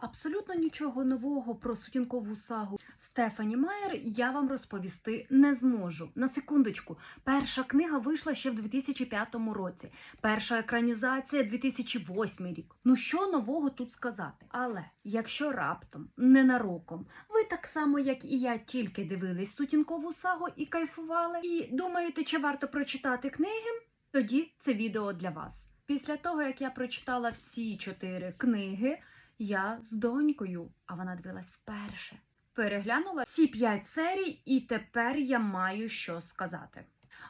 Абсолютно нічого нового про сутінкову сагу Стефані Майер я вам розповісти не зможу. На секундочку, перша книга вийшла ще в 2005 році, перша екранізація 2008 рік. Ну що нового тут сказати? Але якщо раптом, ненароком, ви так само, як і я, тільки дивились сутінкову сагу і кайфували, і думаєте, чи варто прочитати книги, тоді це відео для вас. Після того, як я прочитала всі чотири книги. Я з донькою, а вона дивилась вперше. Переглянула всі п'ять серій, і тепер я маю що сказати.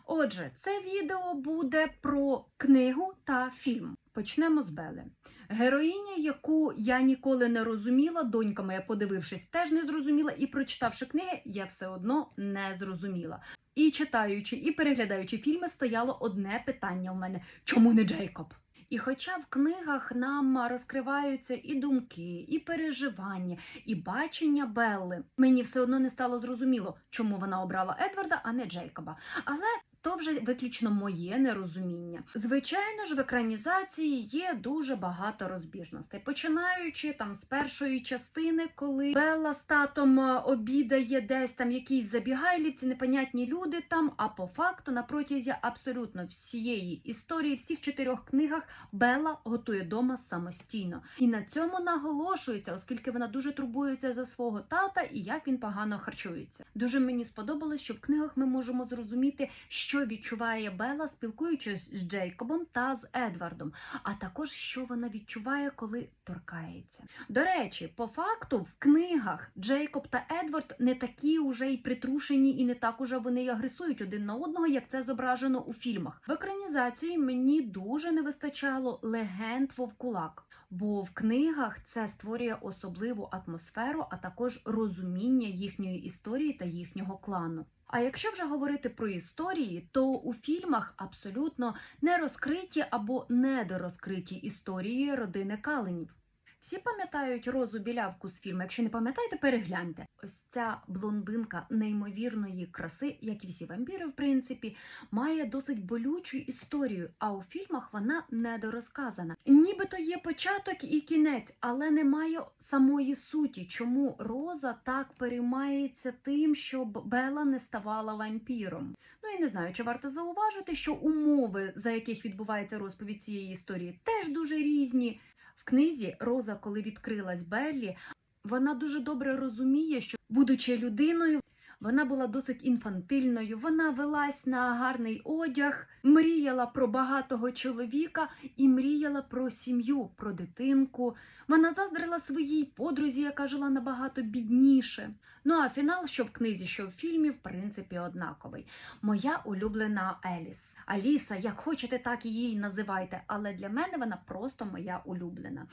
Отже, це відео буде про книгу та фільм. Почнемо з Бели. Героїня, яку я ніколи не розуміла, донька моя, подивившись, теж не зрозуміла, і прочитавши книги, я все одно не зрозуміла. І читаючи, і переглядаючи фільми, стояло одне питання у мене: чому не Джейкоб? І хоча в книгах нам розкриваються і думки, і переживання, і бачення Белли, мені все одно не стало зрозуміло, чому вона обрала Едварда, а не Джейкоба. Але то вже виключно моє нерозуміння. Звичайно ж, в екранізації є дуже багато розбіжностей, починаючи там з першої частини, коли Белла з татом е, обідає десь там якісь забігайлівці, непонятні люди там. А по факту, на протязі абсолютно всієї історії, всіх чотирьох книгах Белла готує дома самостійно. І на цьому наголошується, оскільки вона дуже турбується за свого тата і як він погано харчується. Дуже мені сподобалось, що в книгах ми можемо зрозуміти, що відчуває Белла, спілкуючись з Джейкобом та з Едвардом, а також що вона відчуває, коли торкається. До речі, по факту в книгах Джейкоб та Едвард не такі уже й притрушені, і не так уже вони й агресують один на одного, як це зображено у фільмах. В екранізації мені дуже не вистачало легенд вовкулак. Бо в книгах це створює особливу атмосферу, а також розуміння їхньої історії та їхнього клану. А якщо вже говорити про історії, то у фільмах абсолютно не розкриті або недорозкриті історії родини Каленів. Всі пам'ятають розу білявку з фільму. Якщо не пам'ятаєте, перегляньте. Ось ця блондинка неймовірної краси, як і всі вампіри, в принципі, має досить болючу історію. А у фільмах вона недорозказана. Нібито є початок і кінець, але немає самої суті, чому Роза так переймається тим, щоб Бела не ставала вампіром. Ну і не знаю, чи варто зауважити, що умови, за яких відбувається розповідь цієї історії, теж дуже різні. В книзі Роза, коли відкрилась Беллі, вона дуже добре розуміє, що, будучи людиною, вона була досить інфантильною. Вона велась на гарний одяг, мріяла про багатого чоловіка і мріяла про сім'ю, про дитинку. Вона заздрила своїй подрузі, яка жила набагато бідніше. Ну а фінал, що в книзі, що в фільмі, в принципі, однаковий. Моя улюблена Еліс. Аліса, як хочете, так її називайте, але для мене вона просто моя улюблена.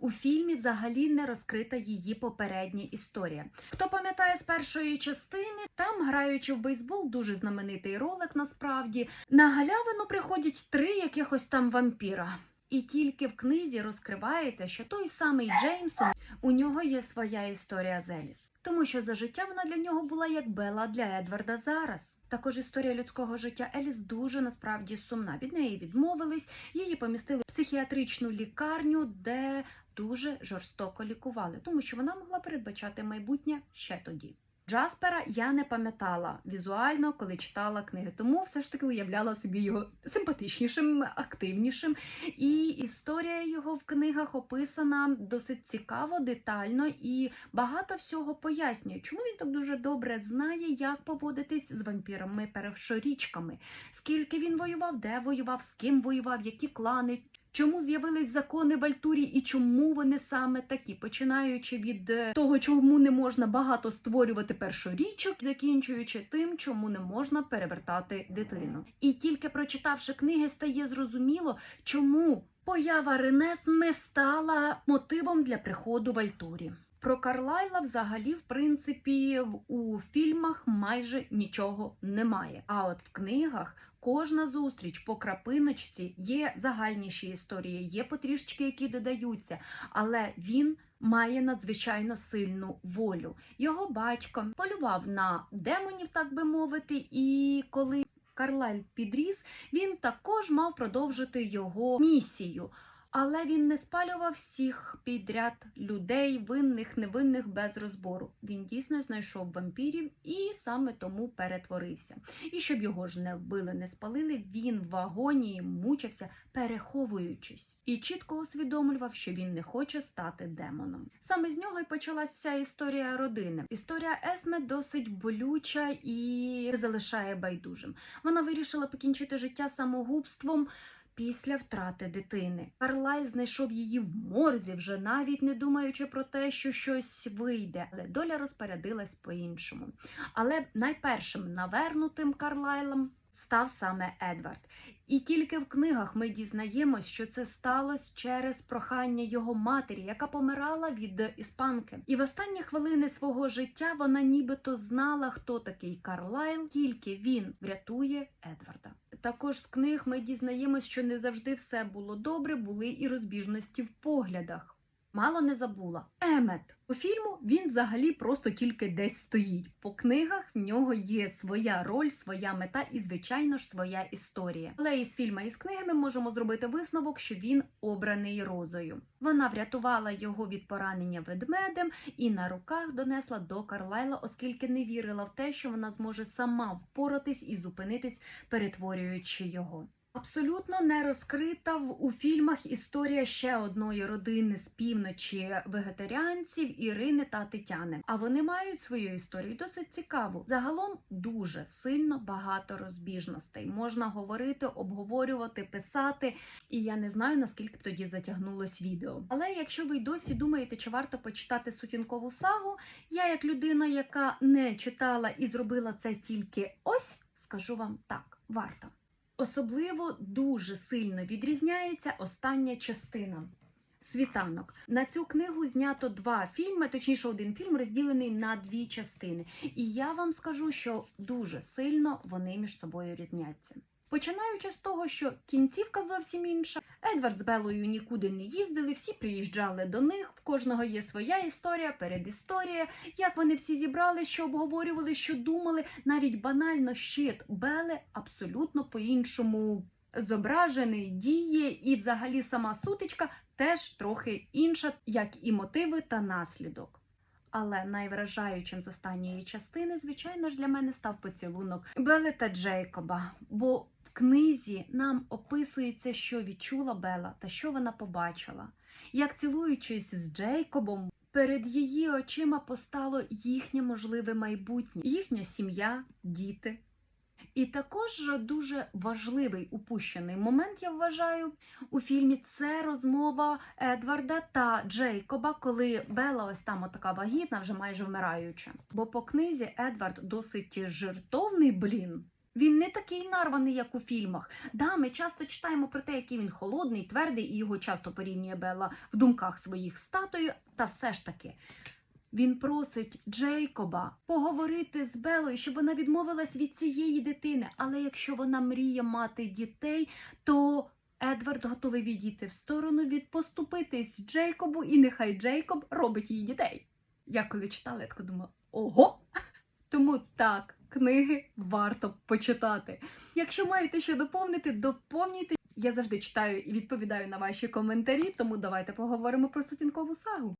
У фільмі взагалі не розкрита її попередня історія. Хто пам'ятає з першої частини, там, граючи в бейсбол, дуже знаменитий ролик насправді. На галявину приходять три якихось там вампіра. І тільки в книзі розкривається, що той самий Джеймсон у нього є своя історія з Еліс. Тому що за життя вона для нього була як Бела для Едварда зараз. Також історія людського життя Еліс дуже насправді сумна. Від неї відмовились, її помістили в психіатричну лікарню, де дуже жорстоко лікували, тому що вона могла передбачати майбутнє ще тоді. Джаспера я не пам'ятала візуально, коли читала книги, тому все ж таки уявляла собі його симпатичнішим, активнішим. І історія його в книгах описана досить цікаво, детально і багато всього пояснює, чому він так дуже добре знає, як поводитись з вампірами першорічками, скільки він воював, де воював, з ким воював, які клани. Чому з'явились закони в Альтурі і чому вони саме такі, починаючи від е, того, чому не можна багато створювати першорічок, закінчуючи тим, чому не можна перевертати дитину. І тільки прочитавши книги, стає зрозуміло, чому поява Ренесми стала мотивом для приходу в Альтурі. Про Карлайла взагалі, в принципі, у фільмах майже нічого немає. А от в книгах кожна зустріч по крапиночці є загальніші історії, є потрішечки, які додаються, але він. Має надзвичайно сильну волю. Його батько полював на демонів, так би мовити, і коли Карлайль підріс, він також мав продовжити його місію. Але він не спалював всіх підряд людей, винних, невинних без розбору. Він дійсно знайшов вампірів і саме тому перетворився. І щоб його ж не вбили, не спалили, він в агонії мучився, переховуючись, і чітко усвідомлював, що він не хоче стати демоном. Саме з нього й почалась вся історія родини. Історія Есме досить болюча і залишає байдужим. Вона вирішила покінчити життя самогубством. Після втрати дитини Карлай знайшов її в морзі, вже навіть не думаючи про те, що щось вийде, але доля розпорядилась по-іншому. Але найпершим навернутим Карлайлом став саме Едвард. І тільки в книгах ми дізнаємось, що це сталося через прохання його матері, яка помирала від іспанки. І в останні хвилини свого життя вона нібито знала, хто такий Карлайл, тільки він врятує Едварда. Також з книг ми дізнаємось, що не завжди все було добре, були і розбіжності в поглядах. Мало не забула. Емет. По фільму він взагалі просто тільки десь стоїть. По книгах в нього є своя роль, своя мета і, звичайно ж, своя історія. Але із фільма і з книги ми можемо зробити висновок, що він обраний розою. Вона врятувала його від поранення ведмедем і на руках донесла до Карлайла, оскільки не вірила в те, що вона зможе сама впоратись і зупинитись, перетворюючи його. Абсолютно не розкрита в у фільмах історія ще одної родини з півночі вегетаріанців Ірини та Тетяни. А вони мають свою історію досить цікаву. Загалом дуже сильно багато розбіжностей. Можна говорити, обговорювати, писати. І я не знаю наскільки б тоді затягнулось відео. Але якщо ви й досі думаєте, чи варто почитати сутінкову сагу, я, як людина, яка не читала і зробила це тільки ось, скажу вам так, варто. Особливо дуже сильно відрізняється остання частина. Світанок на цю книгу знято два фільми, точніше, один фільм розділений на дві частини. І я вам скажу, що дуже сильно вони між собою різняться. Починаючи з того, що кінцівка зовсім інша. Едвард з Белою нікуди не їздили, всі приїжджали до них. В кожного є своя історія, передісторія. Як вони всі зібрали, що обговорювали, що думали. Навіть банально щит Бели абсолютно по-іншому зображений, діє, і взагалі сама сутичка теж трохи інша, як і мотиви та наслідок. Але найвражаючим з останньої частини, звичайно ж, для мене став поцілунок Бели та Джейкоба. Бо книзі нам описується, що відчула Бела та що вона побачила. Як цілуючись з Джейкобом, перед її очима постало їхнє можливе майбутнє, їхня сім'я, діти. І також дуже важливий упущений момент, я вважаю, у фільмі це розмова Едварда та Джейкоба, коли Бела ось там отака вагітна, вже майже вмираюча. Бо по книзі Едвард досить жертовний блін. Він не такий нарваний, як у фільмах. Да, ми часто читаємо про те, який він холодний, твердий, і його часто порівнює Белла в думках своїх з татою, та все ж таки. Він просить Джейкоба поговорити з Белою, щоб вона відмовилась від цієї дитини. Але якщо вона мріє мати дітей, то Едвард готовий відійти в сторону, від поступитись Джейкобу, і нехай Джейкоб робить їй дітей. Я коли читала, я така думала, ого! Тому так, книги варто почитати. Якщо маєте що доповнити, доповнюйте. Я завжди читаю і відповідаю на ваші коментарі, тому давайте поговоримо про сутінкову сагу.